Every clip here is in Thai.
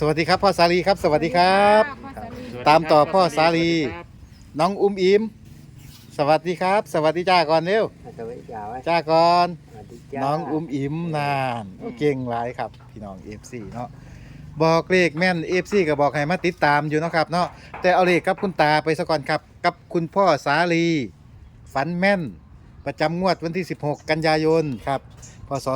สวัสดีครับพ่อสาลีครับ สวัสดีครับพ่อสาลีตามต่อพ่อสาลี น้องอุ้มอิมสวัสดีครับ สวัสดีจ้าก่อนเร็วสวัสดีจ้าไว้จ้าก่อน สวัสดีจ้าน้องอุ้มอิมนานโอ้เก่งหลายครับพี่น้อง FC เนาะบอกเลขแม่น FC ก็บอกให้มาติดตามอยู่เนาะครับเนาะแต่เอาเลขกับคุณตาไปซะก่อนครับ กับคุณพ่อสาลีฝันแม่น ประจำงวดวันที่ 16 กันยายนครับพศ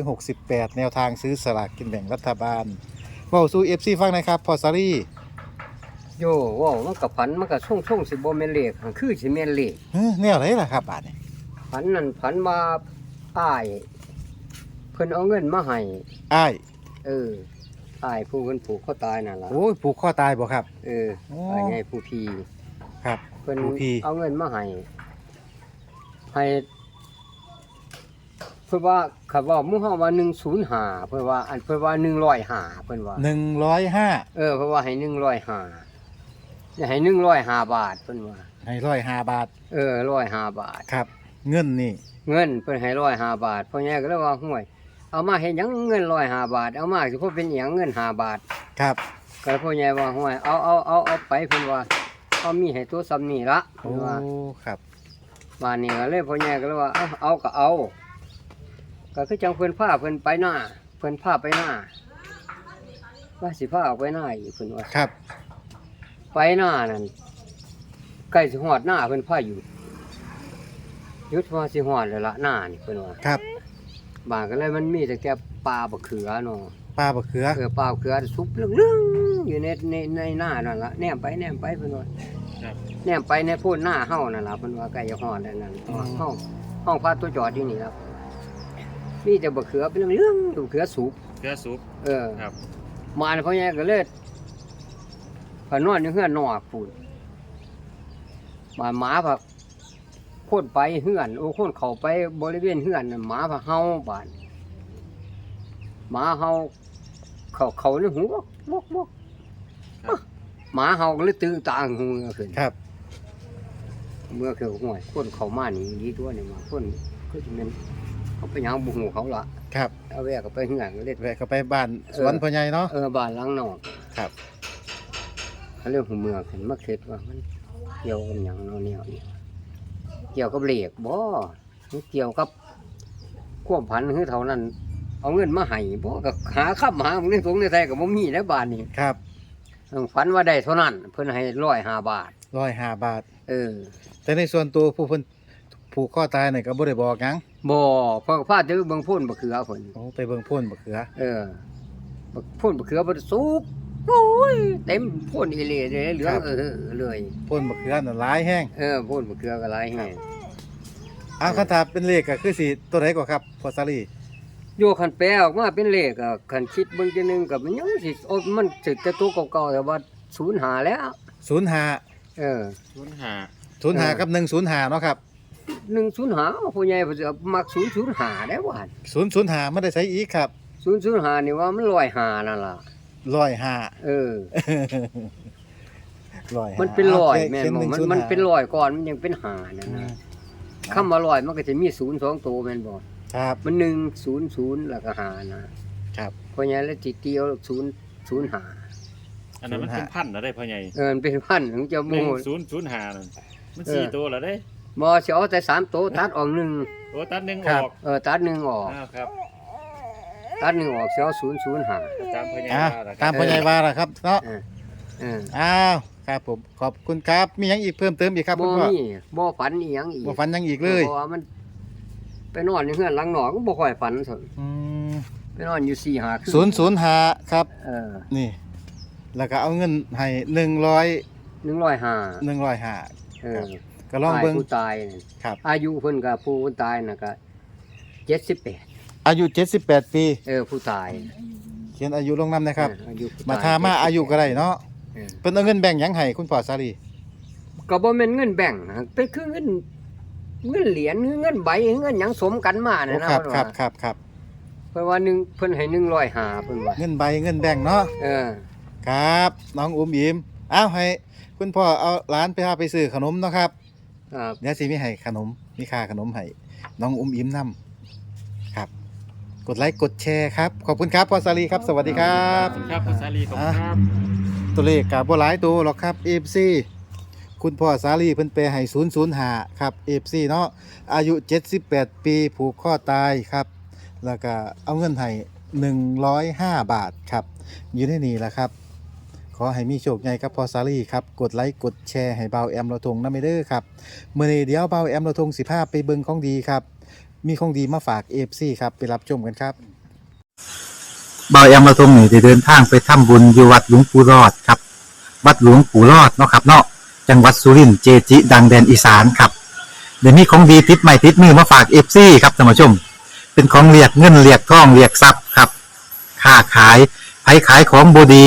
2568 แนวทางซื้อสลากกินแบ่งรัฐบาล เว้าสู่ FC ฟังหนะครับพ่อสาลีโย่ว้าวมันกับพันมันกับช่วงช่วงๆสิบ่แม่นเลขหั่นคือสิแม่นเลขเฮ้ยแนวไหนล่ะครับบาดนี้พันนั่นพันมาอ้ายเพิ่นเอาเงินมาให้อ้ายเอออ้ายผู้เพิ่นผูกคอตายนั่นล่ะโอ้ยผูกคอตายบ่ครับ เออโอ้อ้ายใหญ่ผู้พีครับ เพิ่นผู้พี่ เอาเงินมาให้ให้ เพิ่นว่าคันว่าหมู่เฮาว่า105เพิ่นว่าอันเพิ่นว่า105เพิ่นว่า105เออเพิ่นว่าให้105อย่าให้105บาทเพิ่นว่า ให้ร้อยห้าบาทเออร้อยห้าบาท ครับ เงินนี่ เงินเพิ่นให้ร้อยห้าบาทพ่อใหญ่ก็เลยว่าห่วย เอามาเฮ็ดหยังเงินร้อยห้าบาท เอามาสิพ่อเป็นหยังเงินห้าบาท ครับ ก็เลยพ่อใหญ่ว่าห่วยเอาเอาเอาเอาไปเพิ่นว่าเอามีให้ตัวซ้ำนี่ละโอ้เพิ่นว่าครับ บ้านนี้ก็เลยพ่อใหญ่ก็เลยว่าเอาเอาก็เอา ก็คือจังเพิ่นพาเพิ่นไปหน้าเพิ่นพาไปหน้าว่าสิพาออกไปหน้าอีกเพิ่นว่าครับ ไปหน้านั่นใกล้สิฮอดหน้าเพิ่นพาอยู่หยุดว่าสิฮอดแล้วละหน้านี่เพิ่นว่าครับบางก็เลยมันมีแต่แค่ปลาบะเขือเนาะปลาบะเขือเออปลาบะเขือซุปเรื่องๆอยู่ในในในหน้านั่นละแนมไปแนมไปเพิ่นว่าครับแนมไปในโพูนหน้าเฮานั่นล่ะเพิ่นว่าใกล้จะฮอดแล้วนั่นเฮาห้องพาตัวจอดอยู่นี่ครับ มีแต่บะเขือเป็นเรื่องๆบะเขือสุกเกลือซุปเออครับ มาเนี่ยพ่อใหญ่ก็เลยพานอนอยู่เฮือนนอกพูนมาหมาพักคนไปเฮือน โอ้คนเข้าไปบริเวณเฮือนน่ะหมาพักเฮาบานหมาเฮาเขาเขาในหูบอกบอกบอกครับ หมาเฮาก็เลยตื่นตาหูเมื่อคืนครับ เมื่อคือห่วยคนเขามานี่ดีตัวนี่มาคนก็จะเป็น เขาไปหยังบุหูเขาละครับเอาแวกก็ไปเฮือนก็เลยแวะเข้าไปบ้านสวนเออพ่อใหญ่เนาะเออบ้านหลังนอกครับ เขาเรื่องหูเมืองเห็นมาเคิดว่ามันเกี่ยวกับหยังเนาะเนี่ยนี่เกี่ยวกับเหล็กบ่มันเกี่ยวกับความพันคือเท่านั้น เอาเงินมาให้บ่ก็หาขับหาในสงในไทยก็บ่มีแล้วบาทนี้ครับเออฝันว่าได้เท่านั้น เพิ่นให้ร้อยห้าบาท ร้อยห้าบาท เออ แต่ในส่วนตัวผู้เพิ่นผูกคอตายนี่ก็บ่ได้บอกหยัง บ่เพอพาเจอเบิ่งพ่นบ่คือเอาเพิ่นโอ้ไปเบิ่งพ่นบะเขือเออบักพ่นบ่คือบ่ได้สุกโอ้ยเต็มพ่นอีหลีเลยเหลืองเออเลย พ่นบะเขือน่ะหลายแห้งเออพ่นบ่คือก็หลายแฮงอ้าวคันถ้าเป็นเลขก็คือสิตัวไหนกว่าครับพ่อสาลีโยคันแปลออกมาเป็นเลขอะคันคิดเบิ่งจังหนึงก็มันยังสิโอ้มันสิแต่ตัวเก่าๆแต่ว่าศูนย์หาแล้ว 05 เออ ศูนย์หา 05กับ105เนาะครับ 105ผู้ใหญ่เพิ่นสิเอามัก005ได้ว่า005มันได้ใช้อีกครับ005นี่ว่ามัน105นั่นล่ะ105เออ105มันเป็นร้อยแม่นขีบ่105มันมันเป็นร้อยก่อนมันยังเป็นหานั่นอืนะมคำว่าร้อยมันก็จะมีศูนย์สองตัวแม่นบ่ครับ มัน100แล้วก็หานะครับเพราะงั้นแล้วสิเตียว0 05อันนั้นมันเป็นพันนะได้พ่อใหญ่เออมันเป็นพันของเจ้าหหนึ่มูงศูนย์ศูนย์หานั่นมันเออสี่ตัวแล้วได้ บ่สิเอาแต่สามตัวตัดออกหนึ่งโอ้ตัดหนึ่งคอรับอกเออตัดหนึ่งออก อ้าวครับตัดหนึ่งออกสิเอาศูนย์ศูนย์หาตามพ่อใหญ่อะว่าล่ะคตารัมบพ่อใหญ่ว่าล่ะครับเนาะเออเอออ้าวครับผมขอบคุณครับ มีหยังอีกเพิ่มเติมอีกครับบ่คุณพ่อมีบ่ฝันอีหยังอีกบ่ฟันหยังอีกเลยเพราะว่ามัน ไปนอนอยู่เฮือนหลังนอกก็บ่ค่อยฝันซั่นอืมไปนอนอยู่4 5คืนศูนย์ศูนย์หาครับ เออนี่ แล้วก็เอาเงินให้หนึ่งร้อย105หนึ่งร้อยห้าเออ ก็ลองเบิ่งตายผู้ตายนั่นครับ อายุเพิ่นก็ผู้ตายน่ะก็78อายุเจ็ดสิบแปดปี เออผู้ตายเขียนอายุลงน้ำนะครับ เอออายุผู้ตยมาทามาอายุก็ได้เนาะเออเป็นเอาเงินแบ่งหยังให้คุณพ่อสาลีก็บ่แม่นเงินแบ่งนะเป็นคือเงินเงินเหรียญเงินใบเงินหยังสมกันมาโอ้น่ะนะครับเพิ่นครัว่าบครับครับเพิ่นว่าหนึ่งเพิ่นให้105เพิ่นว่าเงินใบเงินแบ่งเนาะเออ ครับ น้องอุ้มอิมอ้าวให้คุณพ่อเอาร้านไปพาไปซื้อขนมเนาะครับ ครับเดี๋ยวสิมีให้ขนมมีค่าขนมให้น้องอุ้มอิมนํครับ กดไลค์กดแชร์ครับ ขอบคุณครับพ่อสาลีครับ สวัสดีครับขอบคุณครับคุณสาลีขอบคุณครับ ตัวเลขกับบ่หลายตัวหรอกครับ FC คุณพ่อสาลีเพิ่นแปลให้005ครับ FC เนาะอายุ 78 ปีผูกข้อตายครับ แล้วก็เอาเงินให้105 บาทครับ อยู่ในนี่แหละครับ ขอให้มีโชคใหญ่ครับพอสาลีครับ กดไลค์กดแชร์ให้เบาแอมเราทงนำไปเด้อครับเมื้อนี้เดี๋ยวเบาแอมเราทง15ไปเบิงของดีครับ มีของดีมาฝาก FC ครับไปรับชมกันครับเบาแอมมาทงนี่ได้เดินทางไปทำบุญอยู่วัดหลวงปู่รอดครับ วัดหลวงปู่รอดเนาะครับเนาะจังหวัดสุรินทร์เจจิดังแดนอีสานครับเดี๋ยวนี้ของดีติดใหม่ติดมือมาฝากเอฟซีครับท่านผู้ชม เป็นของเรียกเงินเรียกทองเรียกทรัพย์ครับค้าขายไผขายของบดี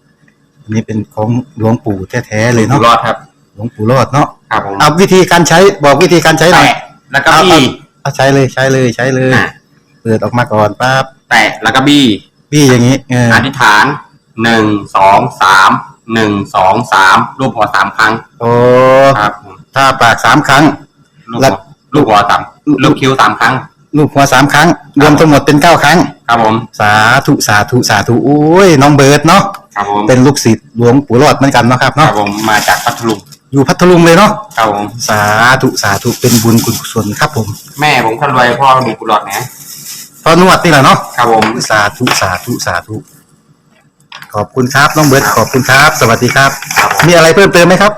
นนี้เป็นของหลวงปู่แท้ๆเลยอยู่เนาะรอดครับ หลวงปู่รอดเนาะครับผมเอาวิธีการใช้บอกวิธีการใช้หน่อยแตะแล้วก็บี้เอาใช้เลยใช้เลยใช้เลย อะเปิดออกมาก่อนปั๊บแตะแล้วก็บี้พี่อย่างนี้เอออธิษฐานหนึ่งสองสามหนึ่งสองสามรูปหัวสามครั้งโอ้ครับผมถ้าปากสามครั้งลูกแล้หัววลูกหัวสามลูกคิ้วสามครั้ง ลูกหัวสามครั้ง รวมทั้งหมดเป็นเก้าครั้ง ครับผม สาธุสาธุสาธุโอ้ยน้องเบิร์ดเนาะครับผม เป็นลูกศิษย์ หลวงปู่รอดเหมือนกันเนาะครับครัเนาะบผมมาจากพัทลุงอยู่พัทลุงเลยเนาะครับผมสาธุสาธุเป็นบุญกุศลครับผมแม่ผมคนรวยพ่อมีกุหลาบนะพอนวดนี่แหละเนาะครับผมสาธุสาธุสาธุขอบคุณครับน้องเบิร์ดขอบคุณครับ สวัสดีครับครับผมมีอะไรเพิ่มเติมไหมครับ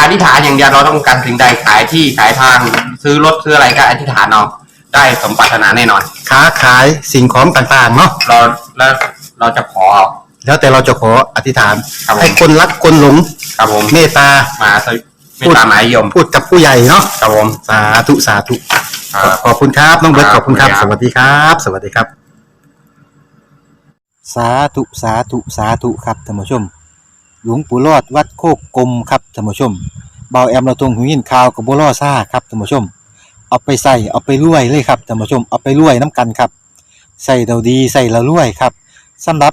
อธิษฐานอย่างเดียวเราต้องการสิ่งใดขายที่ขายทาง ซื้อรถซื้ออะไรก็อธิษฐานเอาได้สมปรารถนาแน่นอนค้าขายสิ่งของต่างๆเนาะเราแล้วเราจะขอ แล้วแต่เราจะขออธิษฐานครับผม ให้คนรักคนหลงครับผมเมตตามาสวิไม่ตามหมายยมพูดกับผู้ใหญ่เนาะครับผมสาธุสาธุครับ ขอบคุณครับน้องเบิร์ตคขรับอบคุณครับขอบสคุณครับวัสดีครับ สวัสดีครับ สาธุสาธุสาธุครับท่านผู้ชม หลวงปู่รอดวัดโคกกลมครับท่านผู้ชมเบาแอมเราตรงหูยินข่าวกับบัวล่อซ่าครับท่านผู้ชม เอาไปใส่เอาไปรวยเลยครับท่านผู้ชมเอาไปรวยน้ำกันครับใส่เราดีใส่เรารวยครับสำหรับ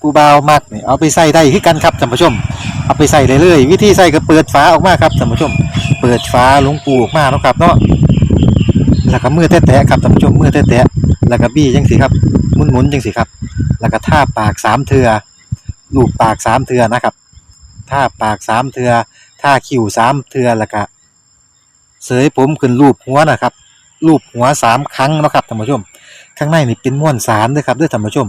ผู้บ่าวมักนี่เอาไปใส่ได้คือกันครับท่านผู้ชม เอาไปใส่เลยเลยวิธีใส่ก็เปิดฝาออกมาครับท่านผู้ชม เปิดฝาหลวงปูออกมาเนาะครับเนาะแล้วก็มือแตะๆครับท่านผู้ชมมือแตะๆแล้วก็บี้จังสิครับหมุนๆจังสิครับ แล้วก็ท่าปากสามเทือลูบปากสามเทือนะครับท่าปากสามเทือท่าคิ้วสามเทือแล้วก็เสยผมขึ้นรูปหัวนะครับรูปหัวสามครั้งนะครับท่านผู้ชม ข้างในนี่เป็นม้วนสารด้วยครับด้วยท่านผู้ชม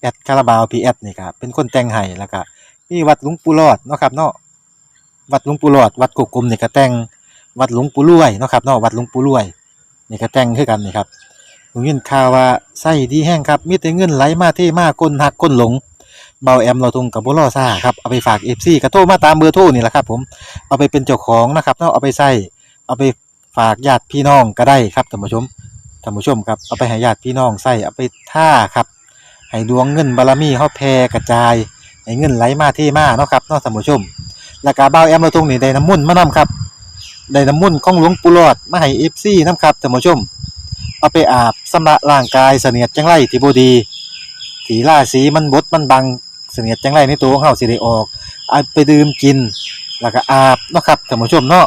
แอดคาราบาวพีแอดนี่ครับเป็นคนแต่งให้แล้วก็มีวัดหลวงปู่รอดเนาะครับเนาะวัดหลวงปู่รอด วัดกกกลมนี่ก็แต่งวัดหลวงปู่รวยเนาะครับเนาะวัดหลวงปู่รวยนี่ก็แต่งคือกันนี่ครับผมยินข่าวว่าไส้ดีแห้งครับมีแต่เงินไหลมาเทมาคนหักคนหลงเบาแอมเราทงกับบุรอซ่าครับเอาไปฝากเอฟซีกระโทรมาตามเบอร์โทรนี่แหละครับ ผมเอาไปเป็นเจ้าของนะครับเนาะเอาไปใส่เอาไปฝากญาติพี่น้องก็ได้ครับท่านผู้ชมท่านผู้ชมครับเอาไปให้ญาติพี่น้องใส่เอาไปท่าครับ ให้ดวงเงินบารมีเฮาแผ่กระจายให้เงินไหลมาเทมาเนาะครับเนาะท่านผู้ชมแล้วก็เบาแอมเราทงนี่ได้น้ำมุ่นมานํครับได้น้ำมุ่นของหลวงปู่หลอดมาให้เอฟซีนํครับท่านผู้ชม เอาไปอาบสำระร่างกายเสนียดจังไรที่บดีถีล่าสีมันบดมันบังเสนียดจังไรในตัวของเฮาสิได้ออกเอาไปดื่มกิน แล้วก็อาบเนาะครับท่านผู้ชมเนาะ